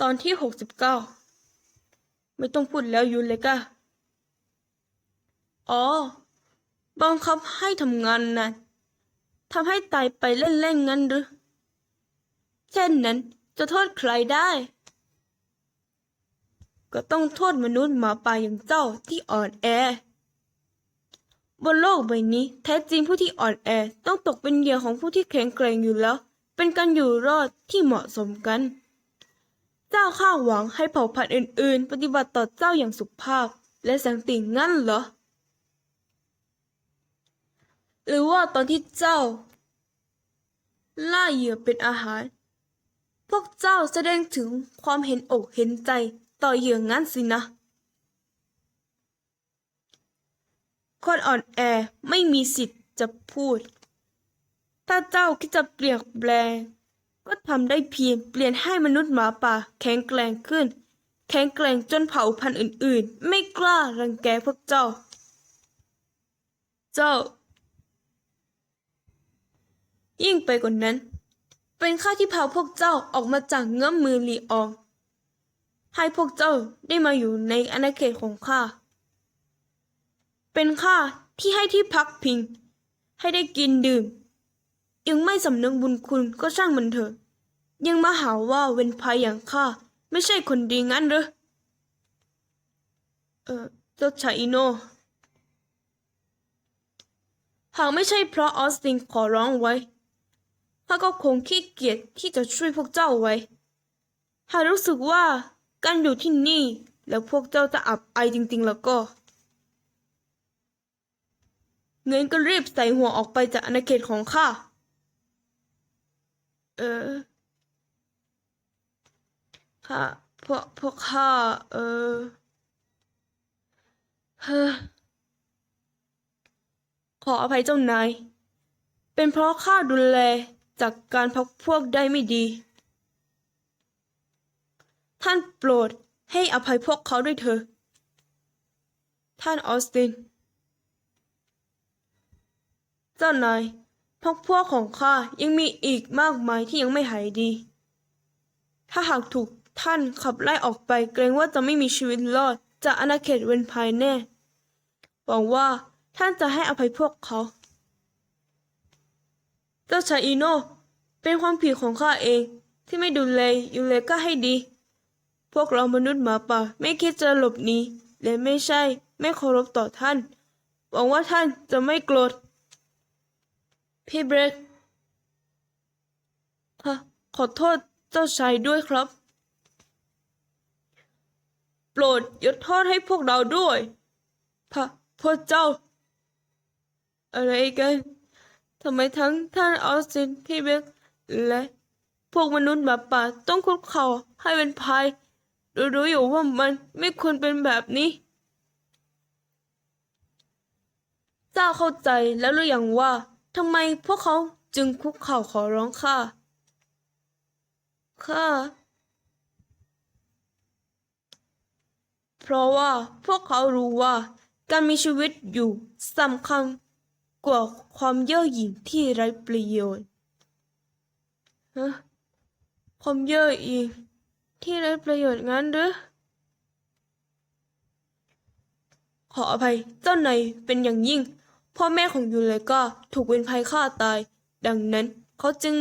ตอนที่หกสิบเก้าไม่ต้องพูดแล้วยูเลกาอ๋อ บังคับให้ทำงานนะทำให้ตายไปเล่นๆงั้นหรือ เช่นนั้นจะโทษใครได้ ก็ต้องโทษมนุษย์หมาป่าอย่างเจ้าที่อ่อนแอ บนโลกใบนี้ แท้จริงผู้ที่อ่อนแอต้องตกเป็นเหยื่อของผู้ที่แข็งแกร่งอยู่แล้ว เป็นการอยู่รอดที่เหมาะสมกัน เจ้าข้าหวังให้เผ่าพันธุ์อื่น ๆ ปฏิบัติต่อเจ้าอย่างสุภาพ และสันติงั้นเหรอ หรือว่าตอนที่เจ้า ล่าเหยื่อเป็นอาหาร พวกเจ้าแสดงถึงความเห็นอกเห็นใจต่อเหยื่องั้นสินะ คนอ่อนแอไม่มีสิทธิ์จะพูด ถ้าเจ้าคิดจะเปลี่ยนแปลง ก็ทำได้เพียงเปลี่ยนให้มนุษย์หมาป่าแข็งแกร่งขึ้น แข็งแกร่งจนเผ่าพันธุ์อื่น ๆ ไม่กล้ารังแกพวกเจ้า เจ้า ยิ่งไปกว่านั้น เป็นข้าที่พาพวกเจ้าออกมาจากเงื้อมมือลีออง ให้พวกเจ้าได้มาอยู่ในอาณาเขตของข้า เป็นข้าที่ให้ที่พักพิง ให้ได้กินดื่ม ยังไม่สำนึกบุญคุณก็ช่างมันเถอะ ยังมาหาว่าเวนภัยอย่างข้าไม่ใช่คนดีงั้นเหรอเออเจ้าชายอิโน หากไม่ใช่เพราะออสตินขอร้องไว้ข้าก็คงขี้เกียจที่จะช่วยพวกเจ้าไว้ หากรู้สึกว่าการอยู่ที่นี่แล้วพวกเจ้าจะอับอายจริง ๆ แล้วก็เงินก็รีบใส่หัวออกไปจากอาณาเขตของข้า เออข้าพวกพวกข้าเออเฮ้อขออภัยเจ้านาย เป็นเพราะข้าดูแลจากการพักพวกได้ไม่ดี ท่านโปรดให้อภัยพวกเขาด้วยเถอะ ท่านออสติน เจ้านาย พวกพวกของข้ายังมีอีกมากมายที่ยังไม่หายดี ถ้าหากถูกท่านขับไล่ออกไปเกรงว่าจะไม่มีชีวิตรอดจากอาณาเขตเวนภายแน่ หวังว่าท่านจะให้อภัยพวกเขา เจ้าชายอีโนเป็นความผิดของข้าเองที่ไม่ดูแลยูเลก็ให้ดี พวกเรามนุษย์หมาป่าไม่คิดจะหลบหนีและไม่ใช่ไม่เคารพต่อท่าน หวังว่าท่านจะไม่โกรธ พี่เบรกฮะขอโทษเจ้าชายด้วยครับ โปรดยกโทษให้พวกเราด้วยพระพวกเจ้า อะไรกันทำไมทั้งท่านออสตินพี่เบรกและพวกมนุษย์หมาป่าต้องคุกเข่าให้เป็นภัยรู้อยู่ว่ามันไม่ควรเป็นแบบนี้ เจ้าเข้าใจแล้วหรือยังว่า ทำไมพวกเขาจึงคุกเข่าขอร้องข้าข้าเพราะว่าพวกเขารู้ว่าการมีชีวิตอยู่สำคัญกว่าความเย่อหยิ่งที่ไร้ประโยชน์ฮะความเย่อหยิ่งที่ไร้ประโยชน์งั้นหรือขออภัยเจ้านายเป็นอย่างยิ่ง พ่อแม่ของยูเลก็ถูกเวนภัยฆ่าตาย ดังนั้นเขาจึง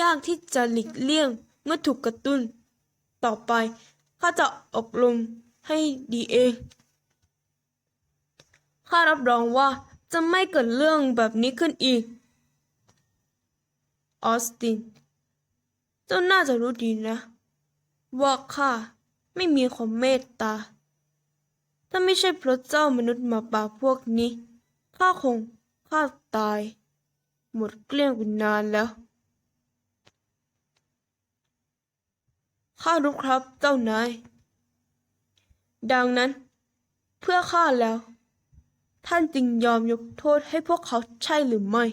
ยากที่จะหลีกเลี่ยงเมื่อถูกกระตุ้น ต่อไปข้าจะอบรมให้ดีเองข้ารับรองว่าจะไม่เกิดเรื่องแบบนี้ขึ้นอีก ออสตินเจ้าน่าจะรู้ดีนะ ว่าข้าไม่มีความเมตตา ถ้าไม่ใช่เพราะเจ้ามนุษย์มาป่าพวกนี้ ข้าคงข้าตาย หมดเกลี้ยงไปนานแล้ว ข้ารู้ครับเจ้านาย ดังนั้น เพื่อข้าแล้ว ท่านจึงยอมยกโทษให้พวกเขาใช่หรือไม่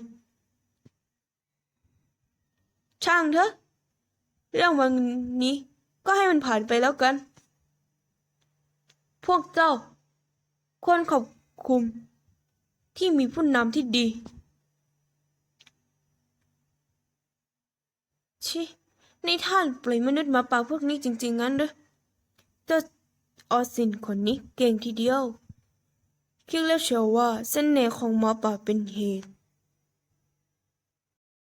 ช่างเถอะ เรื่องวันนี้ก็ให้มันผ่านไปแล้วกัน พวกเจ้าควรขอบคุณ ที่มีผู้นำที่ดี ชินี่ท่านปล่อยมนุษย์มาป่าพวกนี้จริง ๆ งั้นเหรอแต่ออสินคนนี้เก่งทีเดียว คิดแล้วเชียวว่าเส้นเน่ห์ของหมอป่าเป็นเหตุ